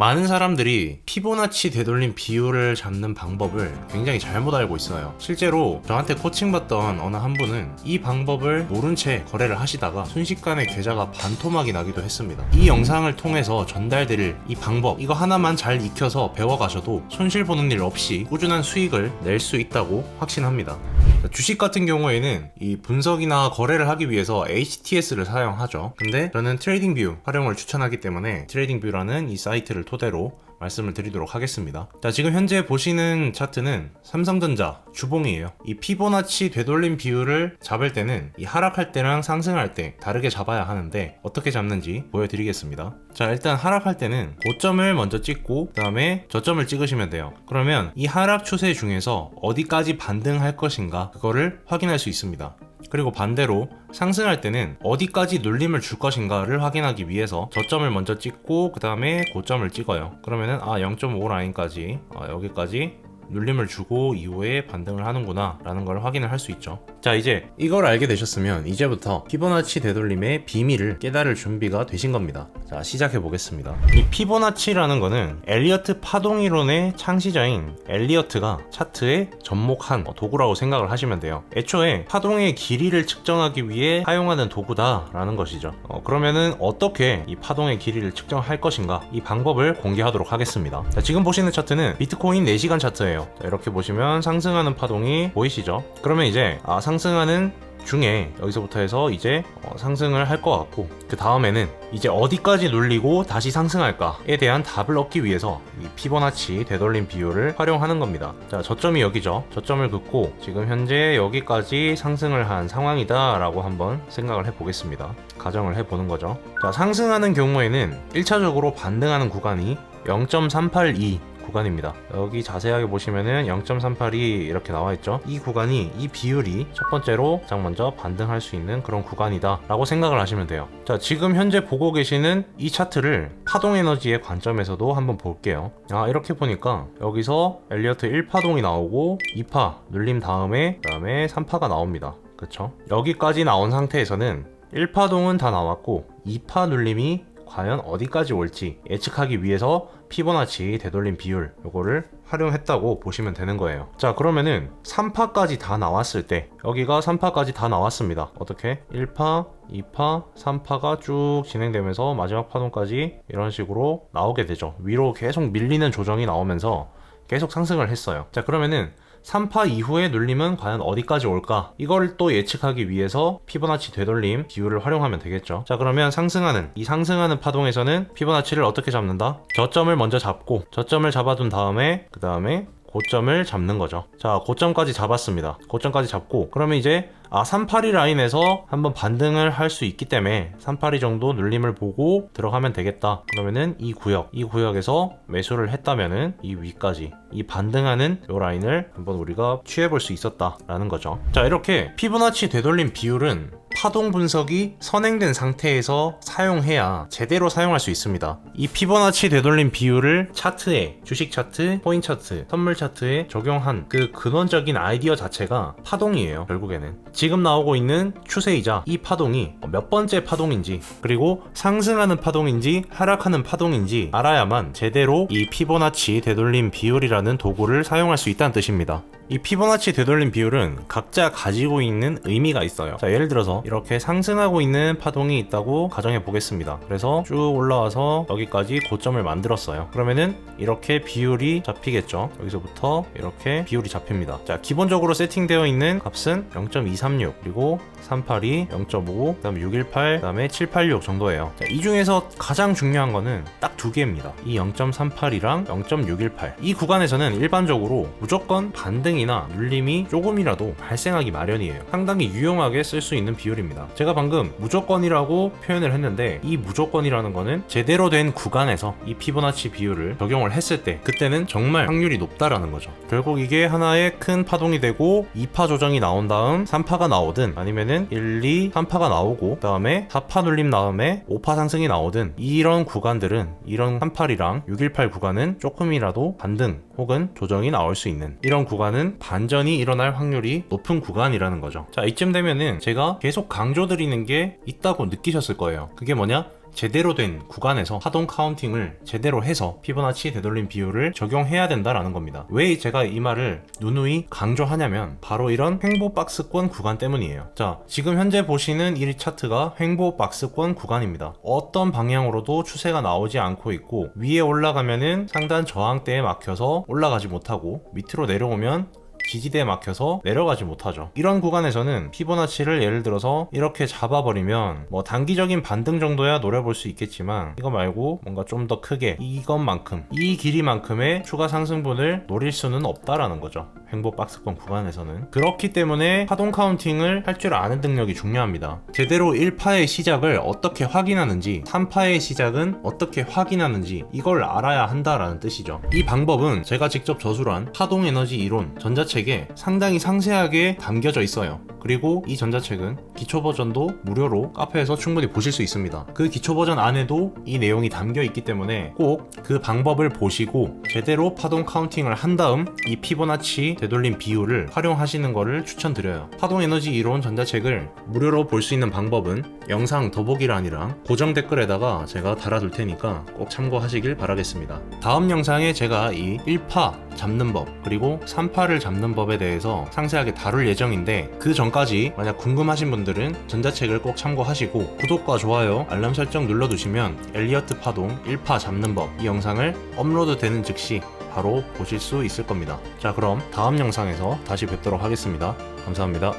많은 사람들이 피보나치 되돌림 비율을 잡는 방법을 굉장히 잘못 알고 있어요. 실제로 저한테 코칭받던 어느 한 분은 이 방법을 모른 채 거래를 하시다가 순식간에 계좌가 반토막이 나기도 했습니다. 이 영상을 통해서 전달드릴 이 방법 이거 하나만 잘 익혀서 배워가셔도 손실 보는 일 없이 꾸준한 수익을 낼 수 있다고 확신합니다. 주식 같은 경우에는 이 분석이나 거래를 하기 위해서 HTS를 사용하죠. 근데 저는 트레이딩 뷰 활용을 추천하기 때문에 트레이딩 뷰라는 이 사이트를 토대로 말씀을 드리도록 하겠습니다. 자, 지금 현재 보시는 차트는 삼성전자 주봉이에요. 이 피보나치 되돌림 비율을 잡을 때는 이 하락할 때랑 상승할 때 다르게 잡아야 하는데 어떻게 잡는지 보여드리겠습니다. 자, 일단 하락할 때는 고점을 먼저 찍고 그다음에 저점을 찍으시면 돼요. 그러면 이 하락 추세 중에서 어디까지 반등할 것인가 그거를 확인할 수 있습니다. 그리고 반대로 상승할 때는 어디까지 눌림을 줄 것인가를 확인하기 위해서 저점을 먼저 찍고 그 다음에 고점을 찍어요. 그러면은 아 0.5 라인까지 아, 여기까지 눌림을 주고 이후에 반등을 하는구나 라는 걸 확인을 할 수 있죠 자 이제 이걸 알게 되셨으면 이제부터 피보나치 되돌림의 비밀을 깨달을 준비가 되신 겁니다. 자 시작해 보겠습니다. 이 피보나치라는 거는 엘리어트 파동 이론의 창시자인 엘리어트가 차트에 접목한 도구라고 생각을 하시면 돼요. 애초에 파동의 길이를 측정하기 위해 사용하는 도구다 라는 것이죠. 어, 그러면은 어떻게 이 파동의 길이를 측정할 것인가? 이 방법을 공개하도록 하겠습니다. 자, 지금 보시는 차트는 비트코인 4시간 차트예요. 자, 이렇게 보시면 상승하는 파동이 보이시죠? 그러면 이제 아, 상승하는 중에 여기서부터 해서 이제 어, 상승을 할 것 같고 그 다음에는 이제 어디까지 눌리고 다시 상승할까에 대한 답을 얻기 위해서 이 피보나치 되돌림 비율을 활용하는 겁니다. 자 저점이 여기죠. 저점을 긋고 지금 현재 여기까지 상승을 한 상황이다라고 한번 생각을 해보겠습니다. 가정을 해보는 거죠. 자 상승하는 경우에는 1차적으로 반등하는 구간이 0.382 구간입니다. 여기 자세하게 보시면은 0.382 이렇게 나와 있죠. 이 구간이 이 비율이 첫 번째로 가장 먼저 반등할 수 있는 그런 구간이다 라고 생각을 하시면 돼요. 자, 지금 현재 보고 계시는 이 차트를 파동 에너지의 관점에서도 한번 볼게요. 아, 이렇게 보니까 여기서 엘리어트 1파동이 나오고 2파 눌림 다음에 그 다음에 3파가 나옵니다. 그쵸? 여기까지 나온 상태에서는 1파동은 다 나왔고 2파 눌림이 과연 어디까지 올지 예측하기 위해서 피보나치 되돌림 비율 요거를 활용했다고 보시면 되는 거예요. 자 그러면은 3파까지 다 나왔을 때 여기가 3파까지 다 나왔습니다. 어떻게? 1파 2파 3파가 쭉 진행되면서 마지막 파동까지 이런 식으로 나오게 되죠. 위로 계속 밀리는 조정이 나오면서 계속 상승을 했어요. 자 그러면은 3파 이후의 눌림은 과연 어디까지 올까? 이걸 또 예측하기 위해서 피보나치 되돌림 비율을 활용하면 되겠죠. 자, 그러면 상승하는, 이 상승하는 파동에서는 피보나치를 어떻게 잡는다? 저점을 먼저 잡고, 저점을 잡아둔 다음에, 그 다음에 고점을 잡는 거죠. 자, 고점까지 잡았습니다. 고점까지 잡고, 그러면 이제 아, 382 라인에서 한번 반등을 할 수 있기 때문에 382 정도 눌림을 보고 들어가면 되겠다. 그러면은 이 구역, 이 구역에서 매수를 했다면은 이 위까지 이 반등하는 요 라인을 한번 우리가 취해 볼 수 있었다 라는 거죠. 자, 이렇게 피보나치 되돌림 비율은 파동 분석이 선행된 상태에서 사용해야 제대로 사용할 수 있습니다. 이 피보나치 되돌림 비율을 차트에 주식 차트, 코인 차트, 선물 차트에 적용한 그 근원적인 아이디어 자체가 파동이에요. 결국에는 지금 나오고 있는 추세이자 이 파동이 몇 번째 파동인지 그리고 상승하는 파동인지 하락하는 파동인지 알아야만 제대로 이 피보나치 되돌림 비율이라는 도구를 사용할 수 있다는 뜻입니다. 이 피보나치 되돌림 비율은 각자 가지고 있는 의미가 있어요. 자, 예를 들어서 이렇게 상승하고 있는 파동이 있다고 가정해 보겠습니다. 그래서 쭉 올라와서 여기까지 고점을 만들었어요. 그러면은 이렇게 비율이 잡히겠죠. 여기서부터 이렇게 비율이 잡힙니다. 자, 기본적으로 세팅되어 있는 값은 0.236 그리고 382, 0.5, 그다음에 618, 그다음에 786 정도예요. 자, 이 중에서 가장 중요한 거는 딱 두 개입니다. 이 0.38이랑 0.618. 이 구간에서는 일반적으로 무조건 반등이 나 눌림이 조금이라도 발생하기 마련이에요. 상당히 유용하게 쓸 수 있는 비율입니다. 제가 방금 무조건이라고 표현을 했는데 이 무조건이라는 거는 제대로 된 구간에서 이 피보나치 비율을 적용을 했을 때 그때는 정말 확률이 높다라는 거죠. 결국 이게 하나의 큰 파동이 되고 2파 조정이 나온 다음 3파가 나오든 아니면은 1, 2, 3파가 나오고 그다음에 4파 눌림 다음에 5파 상승이 나오든 이런 구간들은 이런 38이랑 618 구간은 조금이라도 반등 혹은 조정이 나올 수 있는 이런 구간은 반전이 일어날 확률이 높은 구간이라는 거죠. 자, 이쯤 되면은 제가 계속 강조드리는 게 있다고 느끼셨을 거예요. 그게 뭐냐? 제대로 된 구간에서 파동 카운팅을 제대로 해서 피보나치 되돌림 비율을 적용해야 된다라는 겁니다. 왜 제가 이 말을 누누이 강조하냐면 바로 이런 횡보 박스권 구간 때문이에요. 자, 지금 현재 보시는 이 차트가 횡보 박스권 구간입니다. 어떤 방향으로도 추세가 나오지 않고 있고 위에 올라가면은 상단 저항대에 막혀서 올라가지 못하고 밑으로 내려오면 지지대에 막혀서 내려가지 못하죠. 이런 구간에서는 피보나치를 예를 들어서 이렇게 잡아버리면 뭐 단기적인 반등 정도야 노려볼 수 있겠지만 이거 말고 뭔가 좀 더 크게 이것만큼 이 길이만큼의 추가 상승분을 노릴 수는 없다라는 거죠. 횡보 박스권 구간에서는 그렇기 때문에 파동 카운팅을 할 줄 아는 능력이 중요합니다. 제대로 1파의 시작을 어떻게 확인하는지 3파의 시작은 어떻게 확인하는지 이걸 알아야 한다라는 뜻이죠. 이 방법은 제가 직접 저술한 파동 에너지 이론 전자책에 상당히 상세하게 담겨져 있어요. 그리고 이 전자책은 기초 버전도 무료로 카페에서 충분히 보실 수 있습니다. 그 기초 버전 안에도 이 내용이 담겨 있기 때문에 꼭 그 방법을 보시고 제대로 파동 카운팅을 한 다음 이 피보나치 되돌림 비율을 활용하시는 것을 추천드려요. 파동 에너지 이론 전자책을 무료로 볼 수 있는 방법은 영상 더보기란이랑 고정 댓글에다가 제가 달아둘 테니까 꼭 참고하시길 바라겠습니다. 다음 영상에 제가 이 1파 잡는 법 그리고 3파를 잡는 법에 대해서 상세하게 다룰 예정인데 그 전까지 만약 궁금하신 분들은 전자책을 꼭 참고하시고 구독과 좋아요 알람 설정 눌러두시면 엘리어트 파동 1파 잡는 법 이 영상을 업로드 되는 즉시 바로 보실 수 있을 겁니다. 자 그럼 다음 영상에서 다시 뵙도록 하겠습니다. 감사합니다.